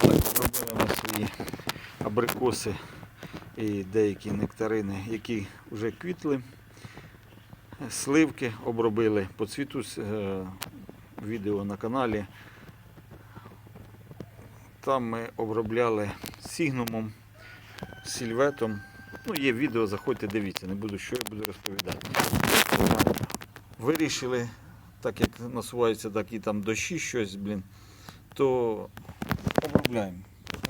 Зробили ми свої абрикоси і деякі нектарини, які вже квітли. Сливки обробили по цвіту е, відео на каналі. Там ми обробляли сігнумом, сільветом. Ну, є відео, заходьте, дивіться, не буду що я буду розповідати. Вирішили, так як насуваються такі там дощі, щось, блін, то обробляємо.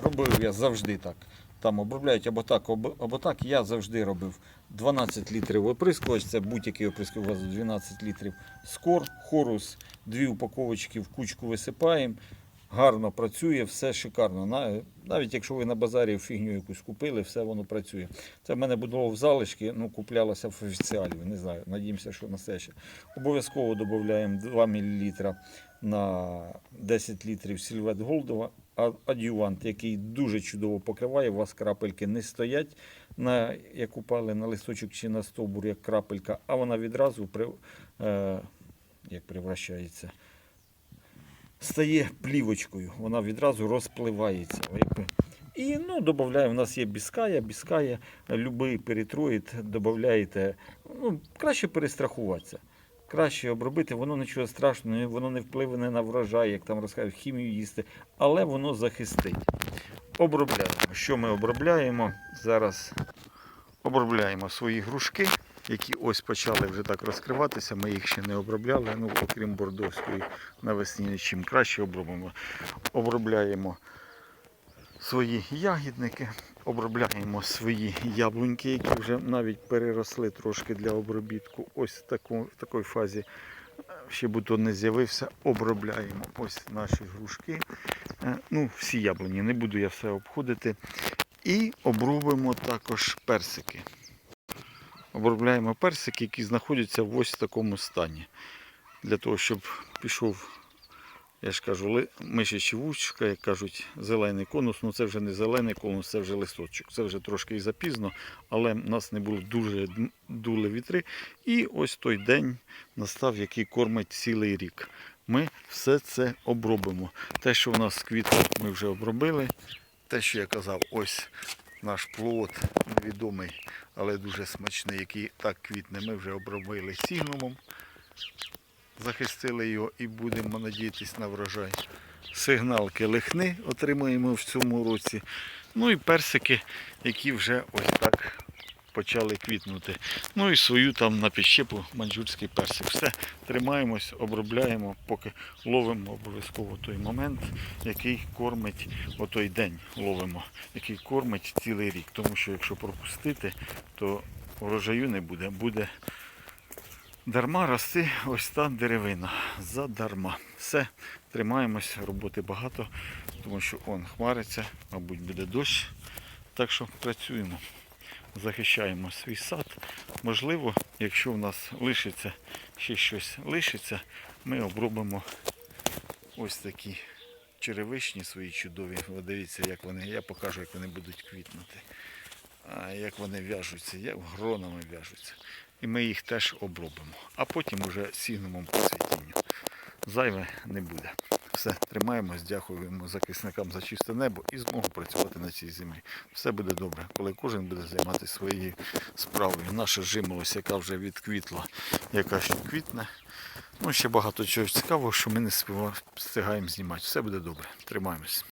Робив я завжди так. Там обробляють або так, або, так. Я завжди робив 12 літрів оприскувач, це будь-який оприскувач у вас 12 літрів. Скор, хорус, дві упаковочки в кучку висипаємо. Гарно працює, все шикарно. Навіть якщо ви на базарі фігню якусь купили, все воно працює. Це в мене було в залишки, ну куплялося в офіціалі, не знаю. Надіємося, що на все ще. Обов'язково додаємо 2 мл на 10 літрів сільвет Голдова, адювант, який дуже чудово покриває, у вас крапельки не стоять, на, як упали на листочок чи на стовбур, як крапелька, а вона відразу при, е, як превращається, стає плівочкою, вона відразу розпливається. І ну, додаємо, у нас є біская, біская, любий перитроїд додаєте. Ну, краще перестрахуватися. Краще обробити, воно нічого страшного, воно не впливне на врожай, як там розказують, хімію їсти, але воно захистить. Обробляємо. Що ми обробляємо? Зараз обробляємо свої грушки, які ось почали вже так розкриватися. Ми їх ще не обробляли, ну, окрім бордовської навесні нічим краще обробимо. Обробляємо свої ягідники, обробляємо свої яблуньки, які вже навіть переросли трошки для обробітку. Ось в таку, в такій фазі е, ще бутон не з'явився. Обробляємо ось наші грушки. Е, Ну, всі яблуні, не буду я все обходити. І обробимо також персики. Обробляємо персики, які знаходяться в ось такому стані. Для того, щоб пішов я ж кажу, ли- мишячі вушка, як кажуть, зелений конус. Ну це вже не зелений конус, це вже листочок. Це вже трошки і запізно, але в нас не було дуже дули вітри. І ось той день настав, який кормить цілий рік. Ми все це обробимо. Те, що у нас з квітом ми вже обробили. Те, що я казав, ось наш плод невідомий, але дуже смачний, який так квітне, ми вже обробили сігнумом захистили його і будемо надіятися на врожай. Сигналки лихни отримаємо в цьому році. Ну і персики, які вже ось так почали квітнути. Ну і свою там на підщепу манджурський персик. Все, тримаємось, обробляємо, поки ловимо обов'язково той момент, який кормить, отой день ловимо, який кормить цілий рік. Тому що якщо пропустити, то врожаю не буде. Буде Дарма рости ось та деревина. Задарма. Все, тримаємось, роботи багато, тому що он хмариться, мабуть, буде дощ. Так що працюємо, захищаємо свій сад. Можливо, якщо в нас лишиться ще щось лишиться, ми обробимо ось такі черевичні свої чудові. Ви дивіться, як вони, я покажу, як вони будуть квітнути. А як вони в'яжуться, як гронами в'яжуться. І ми їх теж обробимо. А потім уже сігнемом по цвітінню. Зайве не буде. Все, тримаємось, дякуємо захисникам за чисте небо і змогу працювати на цій землі. Все буде добре, коли кожен буде займатися своєю справою. Наша жимолость, яка вже відквітла, яка ще квітне. Ну, ще багато чого цікавого, що ми не встигаємо знімати. Все буде добре. Тримаємось.